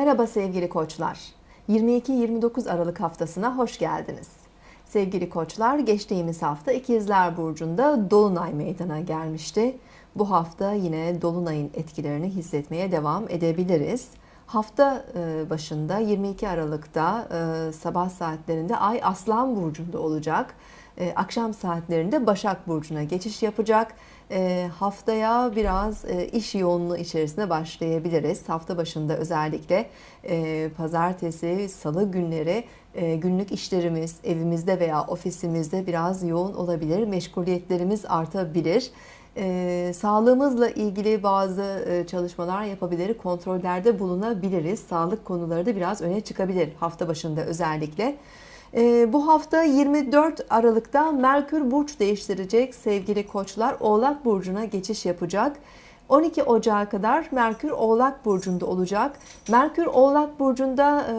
Merhaba sevgili koçlar. 22-29 Aralık haftasına hoş geldiniz. Sevgili koçlar, geçtiğimiz hafta İkizler Burcu'nda Dolunay meydana gelmişti. Bu hafta yine Dolunay'ın etkilerini hissetmeye devam edebiliriz. Hafta e, başında 22 Aralık'ta e, sabah saatlerinde Ay Aslan Burcu'nda olacak. E, akşam saatlerinde Başak Burcu'na geçiş yapacak. Haftaya biraz iş yoğunluğu içerisinde başlayabiliriz. Hafta başında özellikle pazartesi, salı günleri günlük işlerimiz evimizde veya ofisimizde biraz yoğun olabilir. Meşguliyetlerimiz artabilir e, sağlığımızla ilgili bazı e, çalışmalar yapabilir, kontrollerde bulunabiliriz. Sağlık konuları da biraz öne çıkabilir hafta başında özellikle. E, bu hafta 24 Aralık'ta Merkür burç değiştirecek sevgili koçlar. Oğlak burcuna geçiş yapacak. 12 Ocağı kadar Merkür Oğlak Burcu'nda olacak. Merkür Oğlak Burcu'nda e,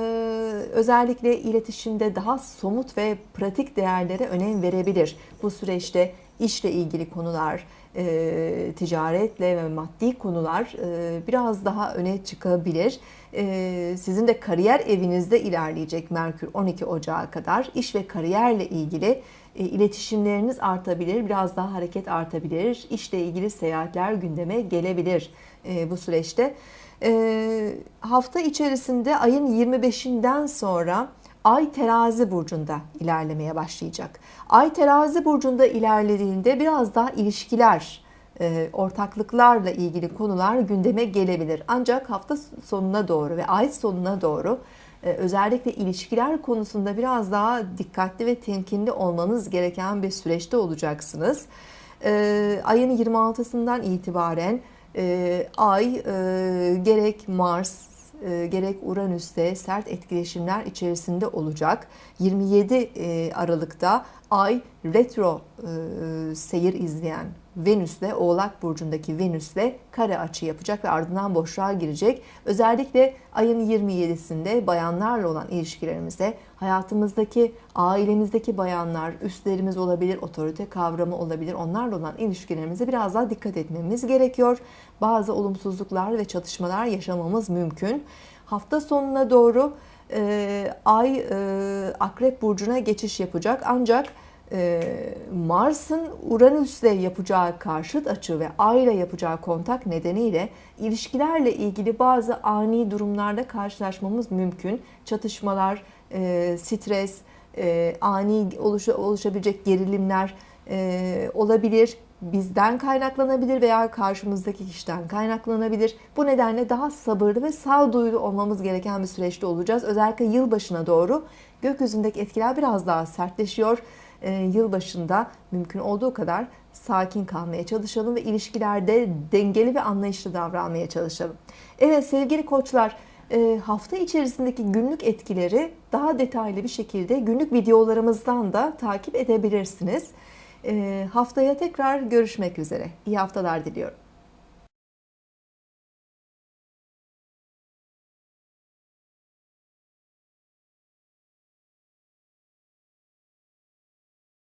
özellikle iletişimde daha somut ve pratik değerlere önem verebilir. Bu süreçte işle ilgili konular, e, ticaretle ve maddi konular e, biraz daha öne çıkabilir. E, sizin de kariyer evinizde ilerleyecek Merkür 12 Ocağı kadar iş ve kariyerle ilgili e, iletişimleriniz artabilir, biraz daha hareket artabilir, işle ilgili seyahatler gündeme gelebilir e, bu süreçte. E, hafta içerisinde ayın 25'inden sonra Ay terazi burcunda ilerlemeye başlayacak. Ay terazi burcunda ilerlediğinde biraz daha ilişkiler, e, ortaklıklarla ilgili konular gündeme gelebilir. Ancak hafta sonuna doğru ve ay sonuna doğru e, özellikle ilişkiler konusunda biraz daha dikkatli ve temkinli olmanız gereken bir süreçte olacaksınız. E, ayın 26'sından itibaren ay gerek Mars e, gerek Uranüs'te sert etkileşimler içerisinde olacak. 27 e, Aralık'ta Ay retro e, seyir izleyen Venüs'le Oğlak Burcu'ndaki Venüs'le kare açı yapacak ve ardından boşluğa girecek. Özellikle ayın 27'sinde bayanlarla olan ilişkilerimize, hayatımızdaki, ailemizdeki bayanlar, üstlerimiz olabilir, otorite kavramı olabilir. Onlarla olan ilişkilerimize biraz daha dikkat etmemiz gerekiyor. Bazı olumsuzluklar ve çatışmalar yaşamamız mümkün. Hafta sonuna doğru e, Ay e, Akrep Burcu'na geçiş yapacak. Ancak Mars'ın Uranüs'le yapacağı karşıt açı ve Ay ile yapacağı kontak nedeniyle ilişkilerle ilgili bazı ani durumlarda karşılaşmamız mümkün. Çatışmalar, e, stres, e, ani oluşa, oluşabilecek gerilimler e, olabilir bizden kaynaklanabilir veya karşımızdaki kişiden kaynaklanabilir. Bu nedenle daha sabırlı ve sağduyulu olmamız gereken bir süreçte olacağız. Özellikle yılbaşına doğru gökyüzündeki etkiler biraz daha sertleşiyor. Ee, yılbaşında mümkün olduğu kadar sakin kalmaya çalışalım ve ilişkilerde dengeli ve anlayışlı davranmaya çalışalım. Evet sevgili koçlar e, hafta içerisindeki günlük etkileri daha detaylı bir şekilde günlük videolarımızdan da takip edebilirsiniz. Ee, haftaya tekrar görüşmek üzere. İyi haftalar diliyorum.